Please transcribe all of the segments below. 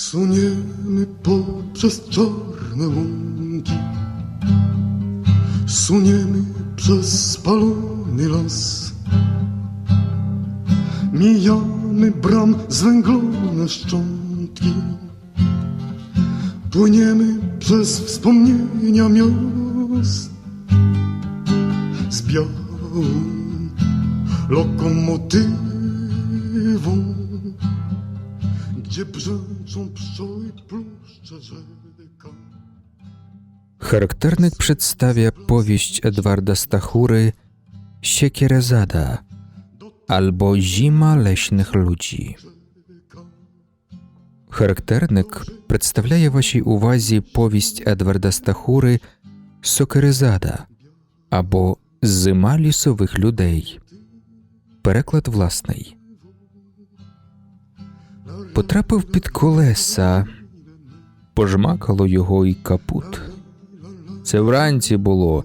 Suniemy poprzez czarne łąki. Suniemy przez spalony las. Mijamy bram zwęglone szczątki. Płyniemy przez wspomnienia miast. Z białą lokomotywą Gdzie brzęczą pszczoły pluszcze rzeka Charakternik przedstawia powieść Edwarda Stachury Siekierezada albo Zima leśnych ludzi. Характерник представляє вашій увазі повість Едварда Стахури Сокерезада або Зима лісових людей. Переклад власний. Потрапив під колеса, пожмакало його і капут. Це вранці було,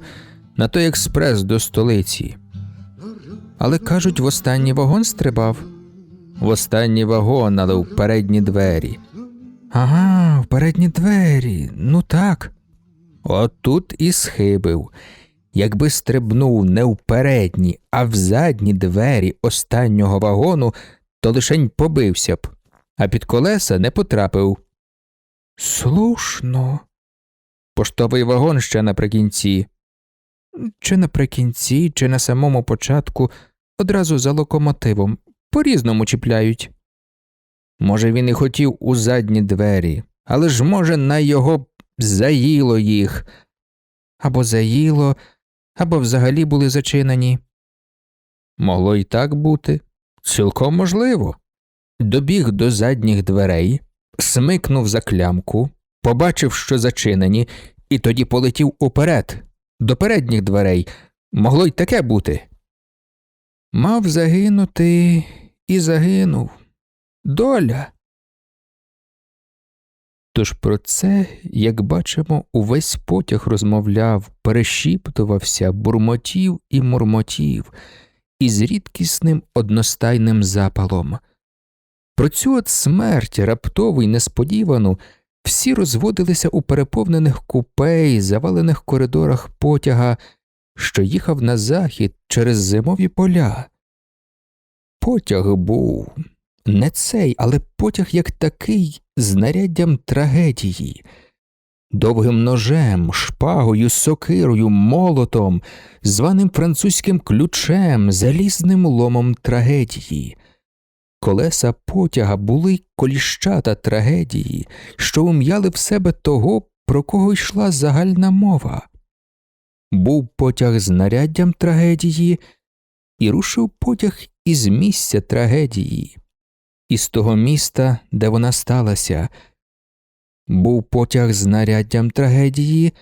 на той експрес до столиці. Але кажуть, в останній вагон стрибав. В останній вагон, але в передні двері. Ага, в передні двері. Ну так. От тут і схибив. Якби стрибнув не в передні, а в задні двері останнього вагону, то лишень побився б, а під колеса не потрапив. Слушно. Поштовий вагон ще наприкінці. Чи наприкінці, чи на самому початку, одразу за локомотивом, по-різному чіпляють. Може, він і хотів у задні двері, але ж, може, на його заїло їх. Або заїло, або взагалі були зачинені. Могло й так бути. Цілком можливо. Добіг до задніх дверей, смикнув за клямку, побачив, що зачинені, і тоді полетів уперед, до передніх дверей. Могло й таке бути. Мав загинути і загинув. Доля. Тож про це, як бачимо, увесь потяг розмовляв, перешіптувався, бурмотів і мурмотів із рідкісним одностайним запалом. Про цю от смерть, раптову й несподівану, всі розводилися у переповнених купе й завалених коридорах потяга, що їхав на захід через зимові поля. Потяг був не цей, але потяг як такий знаряддям трагедії, довгим ножем, шпагою, сокирою, молотом, званим французьким ключем, залізним ломом трагедії. Колеса потяга були коліщата трагедії, що ум'яли в себе того, про кого йшла загальна мова. Був потяг знаряддям трагедії, і рушив потяг із місця трагедії, із того міста, де вона сталася. Був потяг знаряддям трагедії,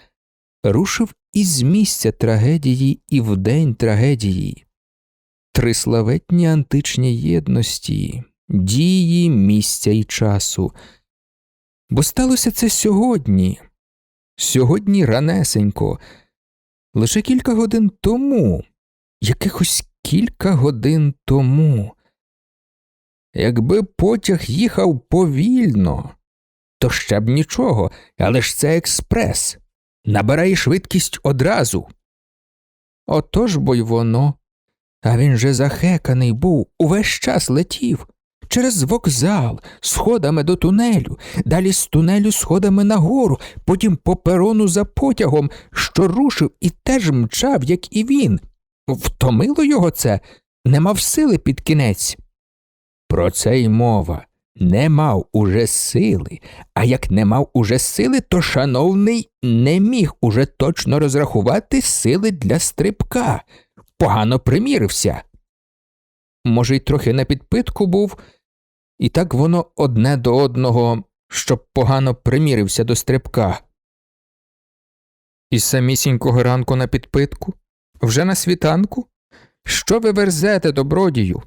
рушив із місця трагедії і в день трагедії. Три славетні античні єдності, дії, місця і часу. Бо сталося це сьогодні, сьогодні ранесенько, лише кілька годин тому, якихось кілька годин тому. Якби потяг їхав повільно, то ще б нічого, але ж це експрес. Набирає швидкість одразу. Отож бо й воно. А він же захеканий був, увесь час летів. Через вокзал, сходами до тунелю, далі з тунелю сходами нагору, потім по перону за потягом, що рушив і теж мчав, як і він. Втомило його це, не мав сили під кінець. Про це й мова. Не мав уже сили, а як не мав уже сили, то шановний не міг уже точно розрахувати сили для стрибка, погано примірився. Може, й трохи на підпитку був, і так воно одне до одного, щоб погано примірився до стрибка. І самісінького ранку на підпитку? Вже на світанку? Що ви верзете, добродію?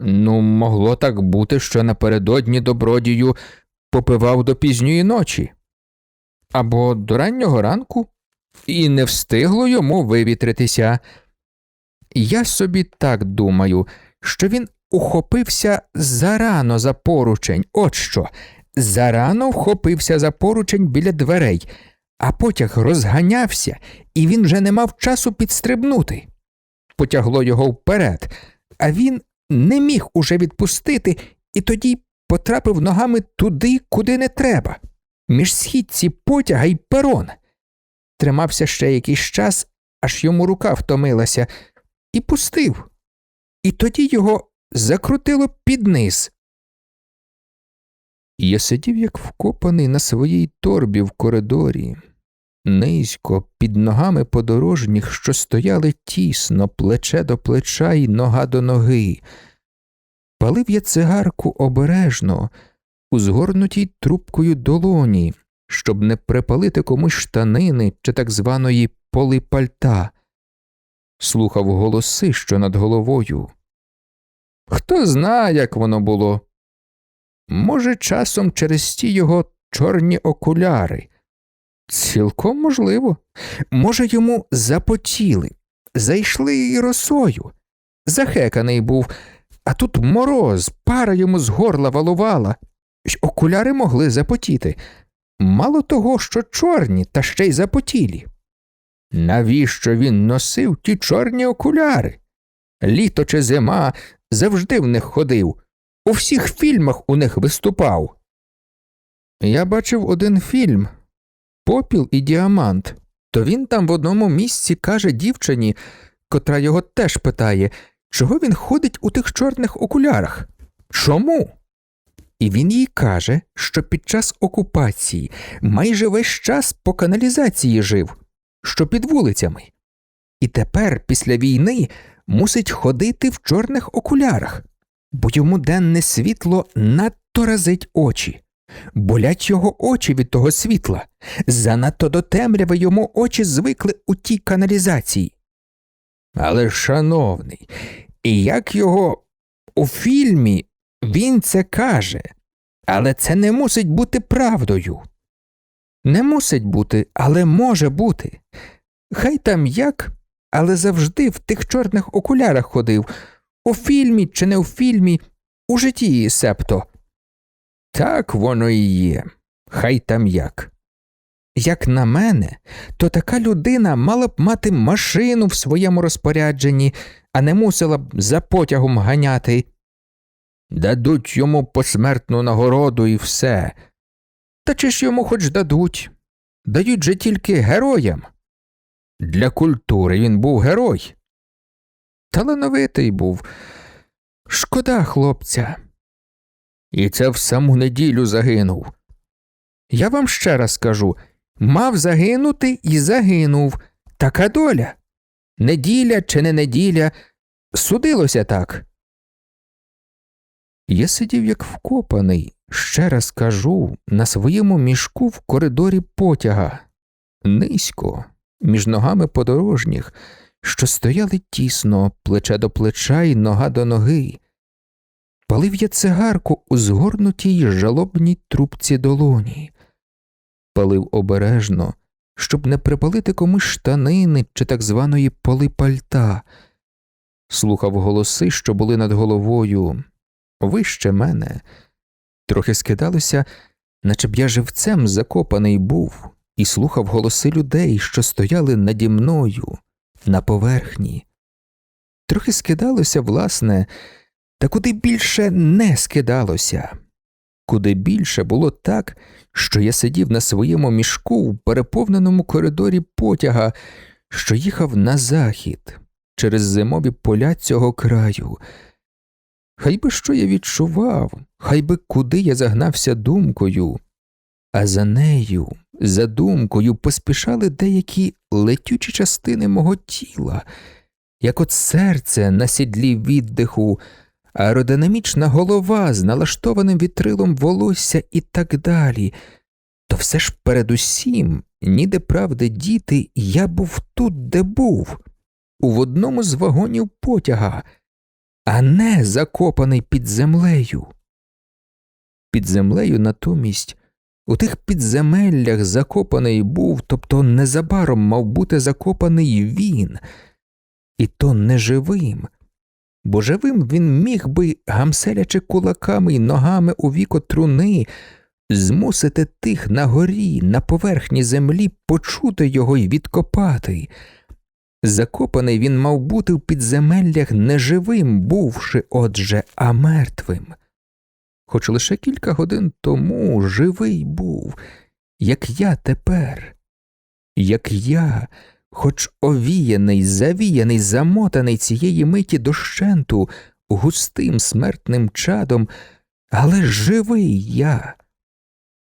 Ну, могло так бути, що напередодні добродію попивав до пізньої ночі. Або до раннього ранку, і не встигло йому вивітритися. Я собі так думаю, що він ухопився зарано за поручень, от що, зарано вхопився за поручень біля дверей, а потяг розганявся, і він вже не мав часу підстрибнути. Потягло його вперед, а він не міг уже відпустити, і тоді потрапив ногами туди, куди не треба, між східці потяга й перон. Тримався ще якийсь час, аж йому рука втомилася, і пустив. І тоді його закрутило під низ. Я сидів, як вкопаний на своїй торбі в коридорі, низько, під ногами подорожніх, що стояли тісно, плече до плеча і нога до ноги. Палив я цигарку обережно, у згорнутій трубкою долоні, щоб не припалити комусь штанини чи так званої поли пальта. Слухав голоси, що над головою. Хто знає, як воно було. Може, часом через ті його чорні окуляри. Цілком можливо. Може, йому запотіли, зайшли й росою. Захеканий був, а тут мороз, пара йому з горла валувала. Окуляри могли запотіти. Мало того, що чорні, та ще й запотілі. Навіщо він носив ті чорні окуляри? Літо чи зима завжди в них ходив, у всіх фільмах у них виступав. Я бачив один фільм Попіл і діамант. То він там в одному місці каже дівчині, котра його теж питає, чого він ходить у тих чорних окулярах? Чому? І він їй каже, що під час окупації майже весь час по каналізації жив, що під вулицями. І тепер, після війни, мусить ходити в чорних окулярах, бо йому денне світло надто разить очі. Болять його очі від того світла, занадто до темряви йому очі звикли у тій каналізації. Але, шановний, і як його у фільмі він це каже, але це не мусить бути правдою. Не мусить бути, але може бути. Хай там як, але завжди в тих чорних окулярах ходив, у фільмі чи не у фільмі, у житті септо. Так воно і є, хай там як. Як на мене, то така людина мала б мати машину в своєму розпорядженні, а не мусила б за потягом ганяти. Дадуть йому посмертну нагороду і все. Та чи ж йому хоч дадуть? Дають же тільки героям. Для культури він був герой. Талановитий був. Шкода хлопця. І це в саму неділю загинув. Я вам ще раз скажу мав загинути і загинув. Така доля. Неділя чи не неділя. Судилося так. Я сидів як вкопаний, ще раз кажу, на своєму мішку в коридорі потяга, низько, між ногами подорожніх, що стояли тісно, плече до плеча і нога до ноги. Палив я цигарку у згорнутій жалобній трубці долоні, палив обережно, щоб не припалити комусь штанини чи так званої поли пальта, слухав голоси, що були над головою, вище мене. Трохи скидалося, наче б я живцем закопаний був, і слухав голоси людей, що стояли наді мною, на поверхні. Трохи скидалося, власне, та куди більше не скидалося. Куди більше було так, що я сидів на своєму мішку в переповненому коридорі потяга, що їхав на захід через зимові поля цього краю. Хай би що я відчував, хай би куди я загнався думкою, а за нею, за думкою, поспішали деякі летючі частини мого тіла, як от серце на сідлі віддиху, аеродинамічна голова з налаштованим вітрилом волосся і так далі. То все ж передусім, ніде правди діти, я був тут, де був, у одному з вагонів потяга, а не закопаний під землею. Під землею натомість у тих підземеллях закопаний був, тобто незабаром мав бути закопаний він, і то неживим, бо живим він міг би, гамселячи кулаками й ногами у віко труни, змусити тих на горі, на поверхні землі почути його й відкопати. Закопаний він мав бути в підземеллях не живим, бувши, отже, а мертвим. Хоч лише кілька годин тому живий був, як я тепер, як я, хоч овіяний, завіяний, замотаний цієї миті дощенту густим смертним чадом, але живий я.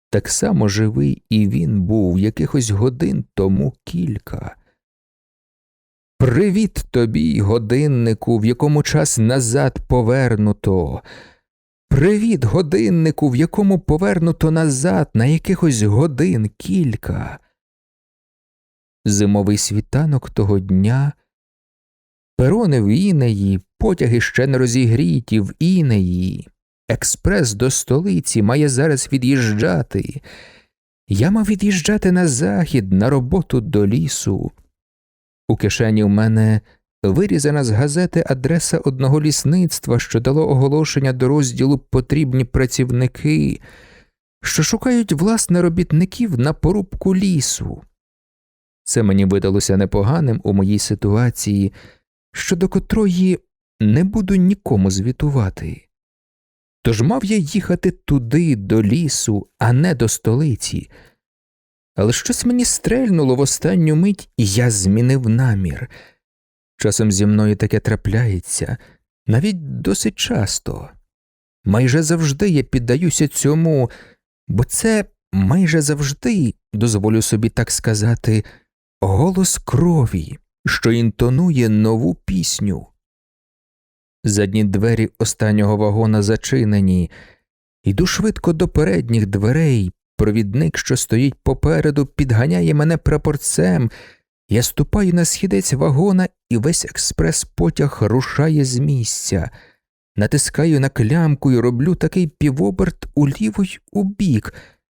Так само живий і він був якихось годин тому кілька. Привіт тобі, годиннику, в якому час назад повернуто. Привіт, годиннику, в якому повернуто назад на якихось годин кілька. Зимовий світанок того дня. Перони в Інеї, потяги ще не розігріті в Інеї. Експрес до столиці має зараз від'їжджати. Я мав від'їжджати на захід, на роботу до лісу. У кишені в мене вирізана з газети адреса одного лісництва, що дало оголошення до розділу потрібні працівники, що шукають власне робітників на порубку лісу. Це мені видалося непоганим у моїй ситуації, щодо котрої не буду нікому звітувати. Тож мав я їхати туди, до лісу, а не до столиці. Але щось мені стрельнуло в останню мить, і я змінив намір. Часом зі мною таке трапляється, навіть досить часто. Майже завжди я піддаюся цьому, бо це майже завжди, дозволю собі так сказати, голос крові, що інтонує нову пісню. Задні двері останнього вагона зачинені, йду швидко до передніх дверей, провідник, що стоїть попереду, підганяє мене прапорцем, я ступаю на східець вагона, і весь експрес-потяг рушає з місця. Натискаю на клямку і роблю такий півоберт уліво й убік,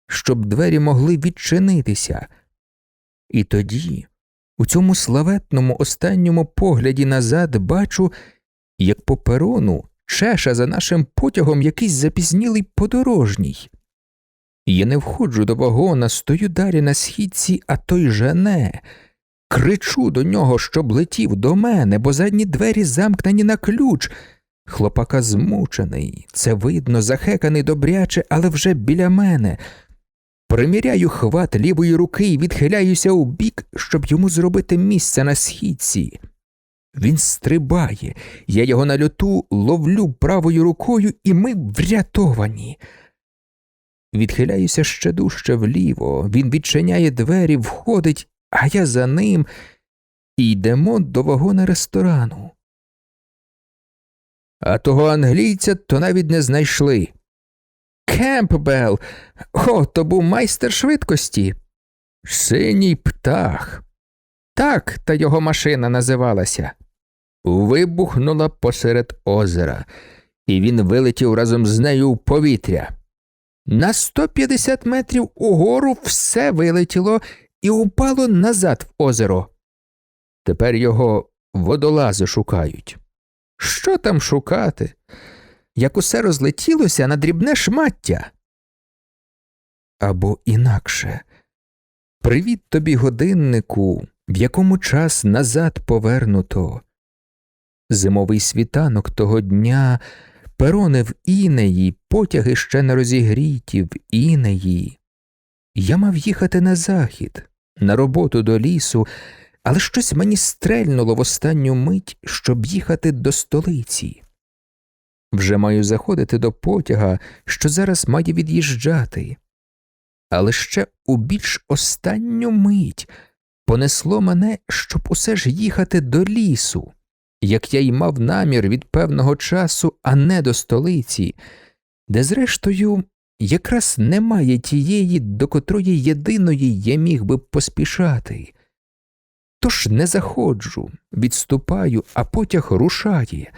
щоб двері могли відчинитися. І тоді, у цьому славетному останньому погляді назад, бачу, як по перону чеша за нашим потягом якийсь запізнілий подорожній. Я не входжу до вагона, стою далі на східці, а той жене. Кричу до нього, щоб летів до мене, бо задні двері замкнені на ключ. Хлопака змучений, це видно, захеканий добряче, але вже біля мене. Приміряю хват лівої руки і відхиляюся у бік, щоб йому зробити місце на східці. Він стрибає, я його на льоту ловлю правою рукою, і ми врятовані. Відхиляюся ще дужче вліво, він відчиняє двері, входить, а я за ним і йдемо до вагона ресторану. А того англійця то навіть не знайшли. Кемпбелл, о, то був майстер швидкості. Синій птах. Так та його машина називалася. Вибухнула посеред озера, і він вилетів разом з нею в повітря. На 150 метрів угору все вилетіло і упало назад в озеро. Тепер його водолази шукають. Що там шукати? Як усе розлетілося на дрібне шмаття. Або інакше. Привіт тобі, годиннику, в якому час назад повернуто. Зимовий світанок того дня, перони в інеї, потяги ще не розігріті в інеї. Я мав їхати на захід, на роботу до лісу, але щось мені стрельнуло в останню мить, щоб їхати до столиці. Вже маю заходити до потяга, що зараз має від'їжджати. Але ще у більш останню мить понесло мене, щоб усе ж їхати до лісу, як я й мав намір від певного часу, а не до столиці, де, зрештою, якраз немає тієї, до котрої єдиної я міг би поспішати. Тож не заходжу, відступаю, а потяг рушає.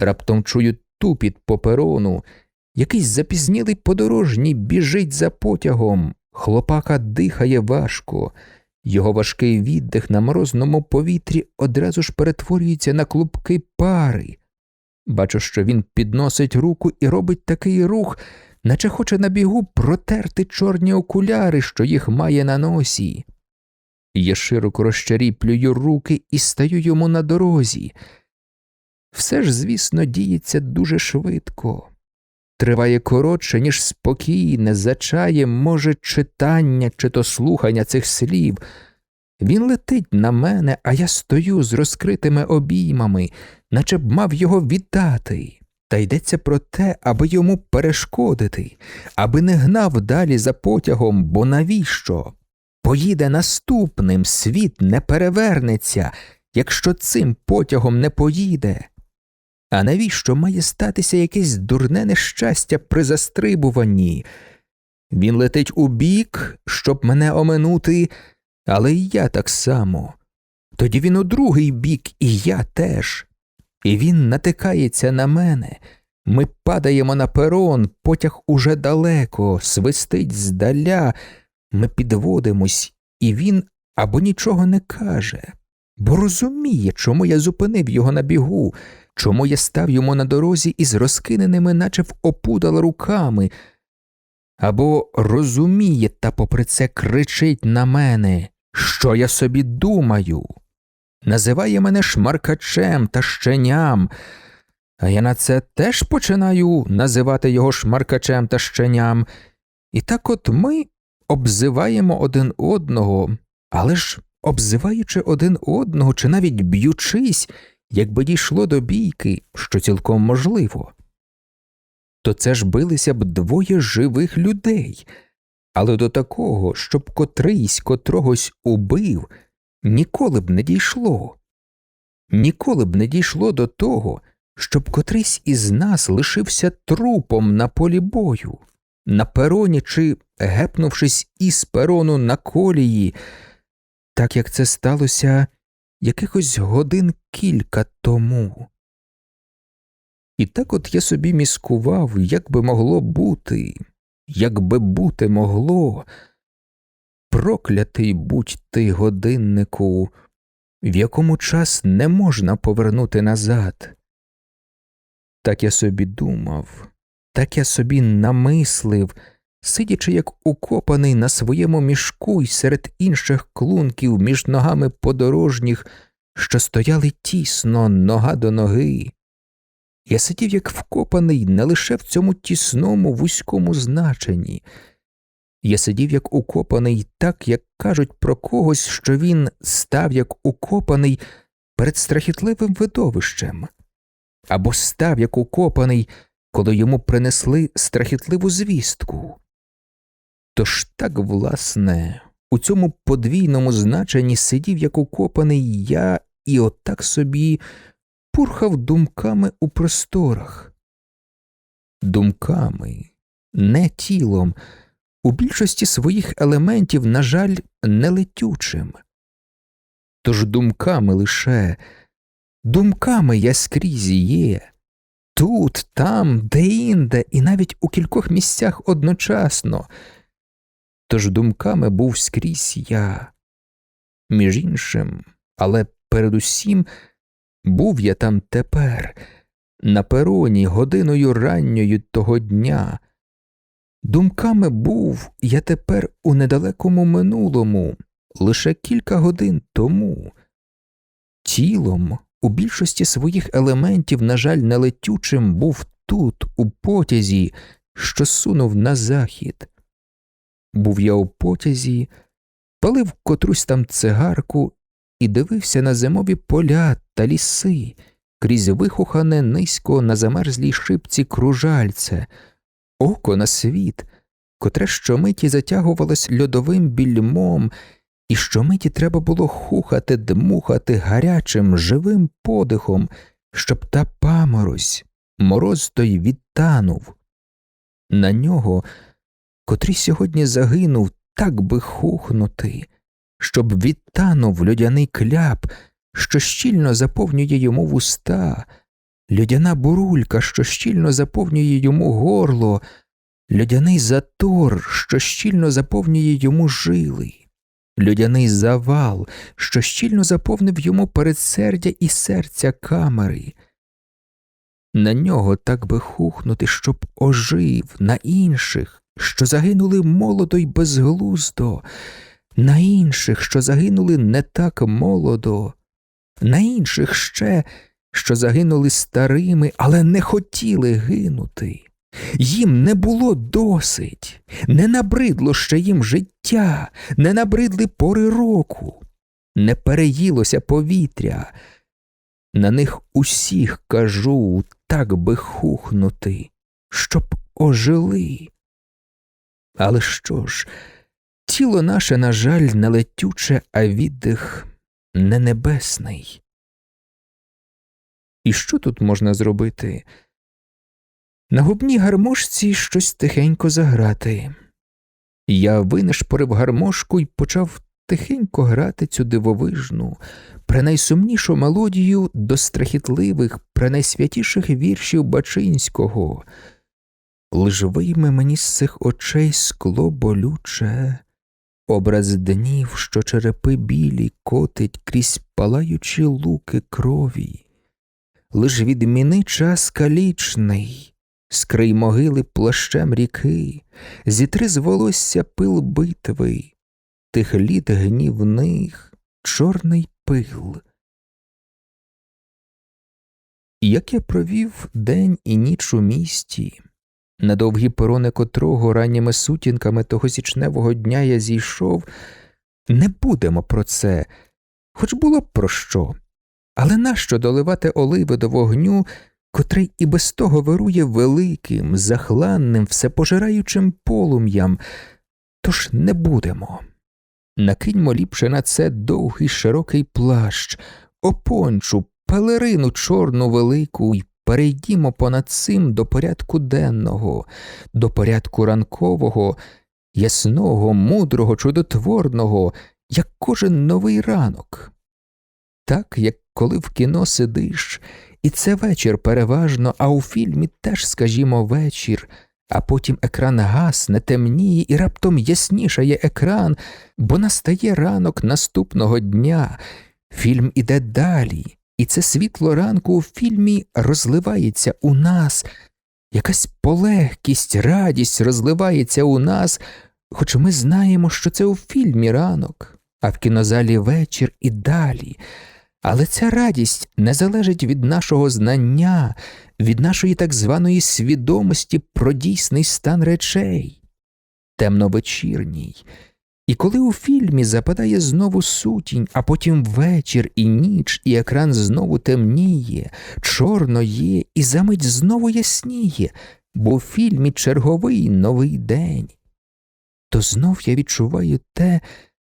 Раптом чую тупіт по перону, якийсь запізнілий подорожній біжить за потягом, хлопака дихає важко, його важкий віддих на морозному повітрі одразу ж перетворюється на клубки пари. Бачу, що він підносить руку і робить такий рух, наче хоче на бігу протерти чорні окуляри, що їх має на носі. Я широко розчаріплюю руки і стаю йому на дорозі. Все ж, звісно, діється дуже швидко. Триває коротше, ніж спокійне, зачає, може, читання чи то слухання цих слів. Він летить на мене, а я стою з розкритими обіймами, наче б мав його вітати. Та йдеться про те, аби йому перешкодити, аби не гнав далі за потягом, бо навіщо? Поїде наступним, світ не перевернеться, якщо цим потягом не поїде. А навіщо має статися якесь дурне нещастя при застрибуванні? Він летить у бік, щоб мене оминути, але і я так само. Тоді він у другий бік, і я теж. І він натикається на мене. Ми падаємо на перон, потяг уже далеко, свистить здаля. Ми підводимось, і він або нічого не каже, бо розуміє, чому я зупинив його на бігу, чому я став йому на дорозі із розкиненими, наче в опудал руками, або розуміє та попри це кричить на мене, що я собі думаю, називає мене шмаркачем та щеням, а я на це теж починаю називати його шмаркачем та щеням. І так от ми обзиваємо один одного, але ж обзиваючи один одного чи навіть б'ючись, якби дійшло до бійки, що цілком можливо, то це ж билися б двоє живих людей, але до такого, щоб котрийсь котрогось убив, ніколи б не дійшло. Ніколи б не дійшло до того, щоб котрийсь із нас лишився трупом на полі бою, на пероні чи гепнувшись із перону на колії, так як це сталося якихось годин кілька тому. І так от я собі міскував, як би могло бути, як би бути могло. Проклятий будь ти годиннику, в якому час не можна повернути назад. Так я собі думав, так я собі намислив, сидячи як укопаний на своєму мішку й серед інших клунків між ногами подорожніх, що стояли тісно нога до ноги. Я сидів як вкопаний не лише в цьому тісному вузькому значенні. Я сидів як укопаний так, як кажуть про когось, що він став як укопаний перед страхітливим видовищем, або став як укопаний, коли йому принесли страхітливу звістку. Тож так, власне, у цьому подвійному значенні сидів як укопаний я і отак собі пурхав думками у просторах. Думками, не тілом, у більшості своїх елементів, на жаль, не летючим. Тож думками лише, думками я скрізь є, тут, там, де-інде, і навіть у кількох місцях одночасно. Тож думками був скрізь я. Між іншим, але передусім був я там тепер, на пероні годиною ранньою того дня. Думками був я тепер у недалекому минулому, лише кілька годин тому. Тілом у більшості своїх елементів, на жаль, нелетючим був тут, у потязі, що сунув на захід. Був я у потязі, палив котрусь там цигарку і дивився на зимові поля та ліси крізь вихухане низько на замерзлій шипці кружальце, око на світ, котре щомиті затягувалось льодовим більмом, і щомиті треба було хухати, дмухати гарячим, живим подихом, щоб та паморозь, мороз той відтанув. На нього, котрий сьогодні загинув, так би хухнути, щоб відтанув льодяний кляп, що щільно заповнює йому вуста, льодяна бурулька, що щільно заповнює йому горло, льодяний затор, що щільно заповнює йому жили, льодяний завал, що щільно заповнив йому передсердя і серця камери. На нього так би хухнути, щоб ожив, на інших, що загинули молодо й безглуздо, на інших, що загинули не так молодо, на інших ще, що загинули старими, але не хотіли гинути. Їм не було досить, не набридло ще їм життя, не набридли пори року, не переїлося повітря. На них усіх кажу, так би хухнути, щоб ожили. Але що ж, тіло наше, на жаль, не летюче, а віддих не небесний. І що тут можна зробити? На губній гармошці щось тихенько заграти. Я винишпорив гармошку і почав тихенько грати цю дивовижну, пренайсумнішу мелодію до страхітливих, пренайсвятіших віршів Бачинського. Лиш вийме мені з цих очей скло болюче, образ днів, що черепи білі котить крізь палаючі луки крові. Лиш відміни час калічний, скрий могили плащем ріки, зітри з волосся пил битви, тих літ гнівних, чорний пил. Як я провів день і ніч у місті, на довгі перони котрого ранніми сутінками того січневого дня я зійшов, не будемо про це, хоч було б про що. Але нащо доливати оливи до вогню, котрий і без того вирує великим, захланним, всепожираючим полум'ям, тож не будемо. Накиньмо ліпше на це довгий широкий плащ, опончу, пелерину чорну велику й перейдімо понад цим до порядку денного, до порядку ранкового, ясного, мудрого, чудотворного, як кожен новий ранок. Так, як коли в кіно сидиш, і це вечір переважно, а у фільмі теж, скажімо, вечір, а потім екран гасне, темніє і раптом яснішає екран, бо настає ранок наступного дня. Фільм іде далі, і це світло ранку у фільмі розливається у нас, якась полегкість, радість розливається у нас, хоч ми знаємо, що це у фільмі ранок, а в кінозалі вечір і далі. Але ця радість не залежить від нашого знання, від нашої так званої свідомості про дійсний стан речей, темновечірній. І коли у фільмі западає знову сутінь, а потім вечір і ніч, і екран знову темніє, чорно є, і замить знову ясніє, бо у фільмі черговий новий день, то знов я відчуваю те,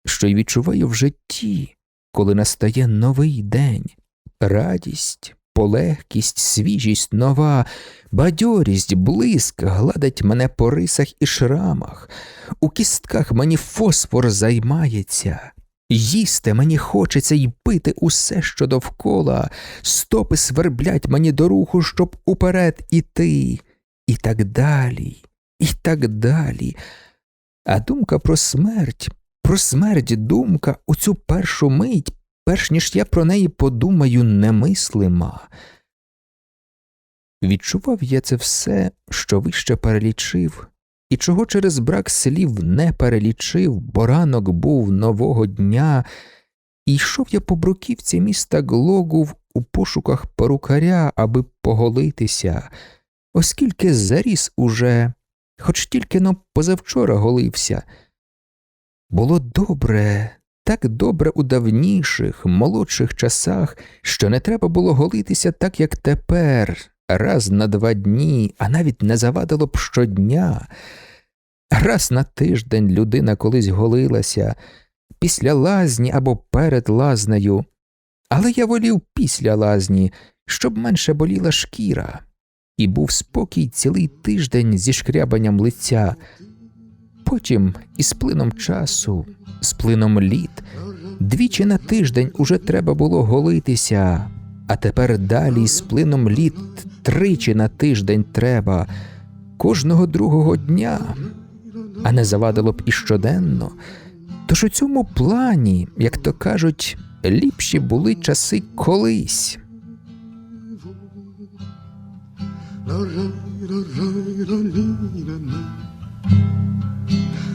що й відчуваю в житті коли настає новий день, радість, полегкість, свіжість нова, бадьорість, блиск гладить мене по рисах і шрамах, у кістках мені фосфор займається. Їсти мені хочеться й пити усе, що довкола, стопи сверблять мені до руху, щоб уперед іти, і так далі, і так далі. А думка про смерть про смерть думка у цю першу мить, перш ніж я про неї подумаю, немислима. Відчував я це все, що вище перелічив, і чого через брак слів не перелічив, бо ранок був нового дня, і йшов я по бруківці міста Глогув у пошуках перукаря, аби поголитися, оскільки заріс уже, хоч тільки но позавчора голився. Було добре, так добре у давніших, молодших часах, що не треба було голитися так, як тепер, раз на два дні, а навіть не завадило б щодня. Раз на тиждень людина колись голилася, після лазні або перед лазнею, але я волів після лазні, щоб менше боліла шкіра, і був спокій цілий тиждень зі шкрябанням лиця. Потім, із плином часу, з плином літ, двічі на тиждень уже треба було голитися, а тепер далі з плином літ тричі на тиждень треба, кожного другого дня, а не завадило б і щоденно. Тож у цьому плані, як то кажуть, ліпші були часи колись.